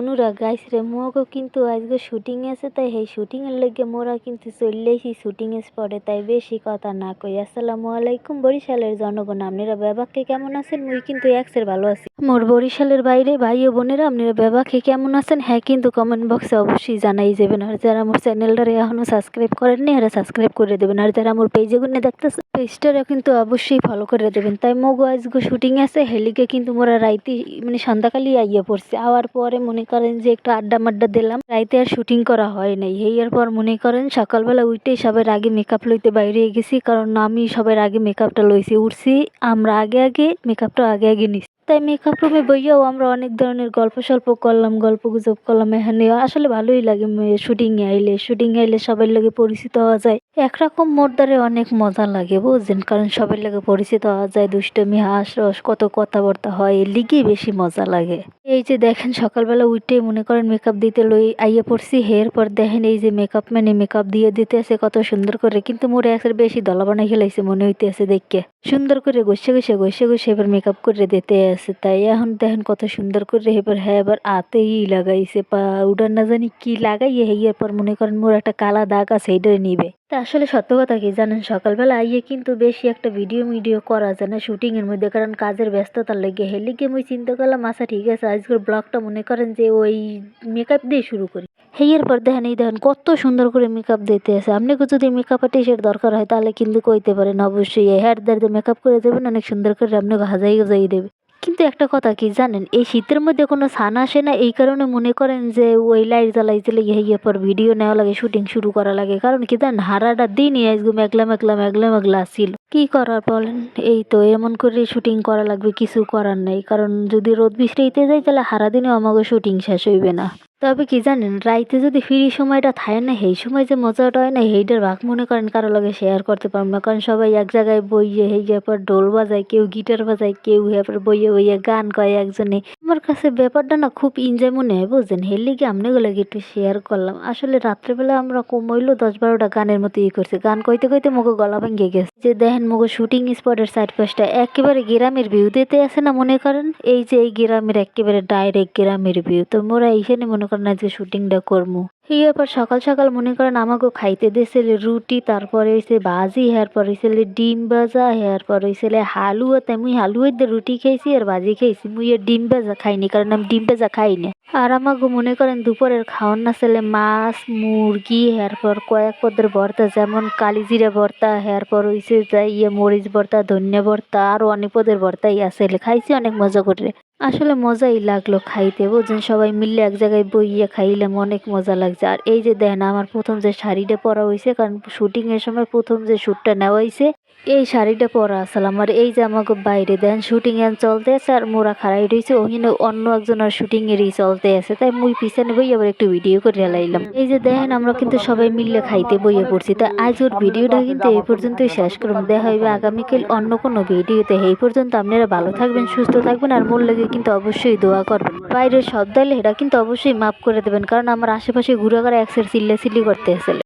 অনুরাগ, guys রে, মোগো কিন্তু আজকে শুটিং আছে, তাই হে শুটিংয়ের লেগে মোরা কিন্তু চললেছি শুটিং স্পটে তাই বেশি কথা না কই। আসসালামু আলাইকুম বরিশালের জনগণ, আপনারা বাবাকে কেমন আছেন? মুই কিন্তু এক্সের ভালো আছি। মোর বরিশালের বাইরে ভাই ও বোনেরা, আপনারা বেবাকে কেমন আছেন? হ্যাঁ কিন্তু কমেন্ট বক্সে অবশ্যই জানাই যাবেন। আর যারা আমার চ্যানেলটারে এখনও সাবস্ক্রাইব করেননি, এরা সাবস্ক্রাইব করে দেবেন। আর যারা আমার পেজে গুনে দেখতেছে পেজটারে কিন্তু অবশ্যই ফলো করে দেবেন। তাই মোগো আজকে শুটিং আছে হেলিকে কিন্তু মোরা রাইতে মানে সন্ধ্যাকালই আইয়া পড়ছে। আওয়ার পরে মনে করেন যে একটু আড্ডা মাড্ডা দিলাম, রাইতে আর শুটিং করা হয় নাই। এর পর মনে করেন সকালবেলা উঠেই সবার আগে মেকআপ লইতে বাইরে গেছি, কারণ আমি সবার আগে মেকআপটা লইছি, উঠছি, আমরা আগে আগে মেকআপটা আগে আগে নিছি। তাই মেকআপ রুমে বইয়াও আমরা অনেক ধরনের গল্প সল্প করলাম, গল্প গুজব করলাম এখানে আসলে ভালোই লাগে শুটিং এ আইলে, শুটিং আইলে সবার লাগে পরিচিত হওয়া যায়। একরকম মোর দ্বারে অনেক মজা লাগে, বুঝছেন? কারণ সবার লাগে পরিচিত হওয়া যায়, দুষ্টমি, হাস রস, কত কথাবার্তা হয়, এর লিগেই বেশি মজা লাগে। এই যে দেখেন, সকালবেলা উঠে মনে করেন মেকআপ দিতে লই আইয়ে পড়ছি হের পর দেখেন এই যে মেকআপ ম্যানে মেকআপ দিয়ে দিতে আছে কত সুন্দর করে, কিন্তু মোর একের বেশি দলা বানাই খেলাইছে, মনে হইতে আছে দেখে। সুন্দর করে গোসে গোসে গোসে গোসে এবার মেকআপ করে দিতে আছে। তাই এখন দেখেন কত সুন্দর করে এবার হ্যাঁ এবার আতেই লাগাইছে। পাউডার না জানি কি লাগাইয়ে হেয়ার পর মনে করেন মোর একটা কালা দাগ আছে এইটা নিবে। তা আসলে সত্য কথা কি জানেন? সকালবেলা আইয়ে কিন্তু বেশি একটা ভিডিও মিডিও করা যায় না শুটিংয়ের মধ্যে, কারণ কাজের ব্যস্ততার লেগে। হেলিকে মুই চিন্তা করলাম আচ্ছা ঠিক আছে, আজকের ব্লগটা মনে করেন যে ওই মেকআপ দিয়ে শুরু করি। হেয়ার পর দেখেন, এই দেখেন, কত সুন্দর করে মেকআপ দিতে আছে। আপনাকে যদি মেকআপ আর্টিস্টের দরকার হয়, তাহলে কিন্তু কইতে পারেন, অবশ্যই। হেয়ার দাঁড়িয়ে মেকআপ করে দেবেন, অনেক সুন্দর করে আপনাকে হাজাই হাজাই দেবে কিন্তু একটা কথা কি জানেন, এই শীতের মধ্যে কোনো সান আসে না, এই কারণে মনে করেন যে ওই লাইট জ্বালাই লেগে ইয়ে পর ভিডিও নেওয়া লাগে, শুটিং শুরু করা লাগে। কারণ কি জানেন, হারাটা দিনই আজকে একলা মেঘলা মেঘলা মেঘলা আসছিল কি করার বলেন? এই তো এমন করে শুটিং করা লাগবে, কিছু করার নেই। কারণ যদি রোদ বৃষ্টিতে যাই তাহলে হারা দিনে আমাকে শুটিং শেষ হইবে না। তবে কি জানেন, রাইতে যদি ফ্রি সময়টা থাকে না, সেই সময় যে মজাটা হয় না, সেইটার ভাগ মনে করেন কারও লগে শেয়ার করতে পারব না। কারণ সবাই এক জায়গায় বইয়ে হেয়ে পর ঢোল বাজায়, কেউ গিটার বাজায়, কেউ এরপর বইয়ে বইয়ে গান কয় একজনে। আমার কাছে ব্যাপারটা না খুব এনজয় মনে হয়, বুঝছেন? হের লিগে আপনাগুলো একটু শেয়ার করলাম। আসলে রাত্রেবেলা আমরা কমইলো দশ বারোটা গানের মতো ইয়ে করছি। গান কইতে কইতে মুখে গলা ভেঙে গেছে। যে দেখেন, মুখে শুটিং স্পটের সাইড পাশটা একেবারে গ্রামের ভিউ দিতে আছে না মনে করেন? এই যে এই গ্রামের একেবারে ডাইরেক্ট গ্রামের ভিউ তো মোরা এইখানে মনে করেন আজকে শুটিংটা করব এই ব্যাপার সকাল সকাল মনে করেন আমাকে খাইতে দিয়েছিল রুটি, তারপরে হয়েছে ভাজি, এরপর হয়েছিল ডিম ভাজা, এরপর হয়েছিল হালুয়া। তাই মুই হালুয়ার দিয়ে রুটি খেয়েছি আর ভাজি খেয়েছি মুই আর ডিম ভাজা খাইনি, কারণ আমি ডিম ভাজা খাই না। আর আমাকে মনে করেন দুপুরের খাওয়ান না ছেলে মাছ, মুরগি, এরপর কয়েক পদের ভর্তা, যেমন কালিজিরা ভর্তা, এরপর হয়েছে যাই ইয়ে মরিচ ভর্তা, ধনিয়া ভর্তা আরও অনেক পদের ভর্তাই আছে। খাইছি অনেক মজা করে। আসলে মজাই লাগল খাইতে, বুঝছেন? সবাই মিললে এক জায়গায় বইয়ে খাইলাম, অনেক মজা লাগছে। আর এই যে দেখেন, আমার প্রথম যে শাড়িটা পরা হয়েছে, কারণ শুটিংয়ের সময় প্রথম যে শ্যুটটা নেওয়া হয়েছে এই শাড়িটা পরা আসলাম আর এই যে আমাকে বাইরে, দেন শুটিং এর চলতে আছে, আর মোরা খাড়াই রয়েছে ওখানে অন্য একজনের শুটিং এরই চলতে আছে। তাই মুই পিছনে বই আবার একটু ভিডিও করে লাইলাম এই যে দেখেন আমরা কিন্তু সবাই মিললে খাইতে বইয়ে পড়ছি। তাই আজ ওর ভিডিওটা কিন্তু এই পর্যন্তই শেষ করুন। দেখা হইবে আগামীকাল অন্য কোনো ভিডিওতে এই পর্যন্ত আপনারা ভালো থাকবেন, সুস্থ থাকবেন, আর মোর লাগে কিন্তু অবশ্যই দোয়া করবেন। বাইরের শব্দ এলে এটা কিন্তু অবশ্যই মাফ করে দেবেন, কারণ আমার আশেপাশে ঘুরে ঘুরে একসাথে চিল্লা চিল্লি করতে আসলে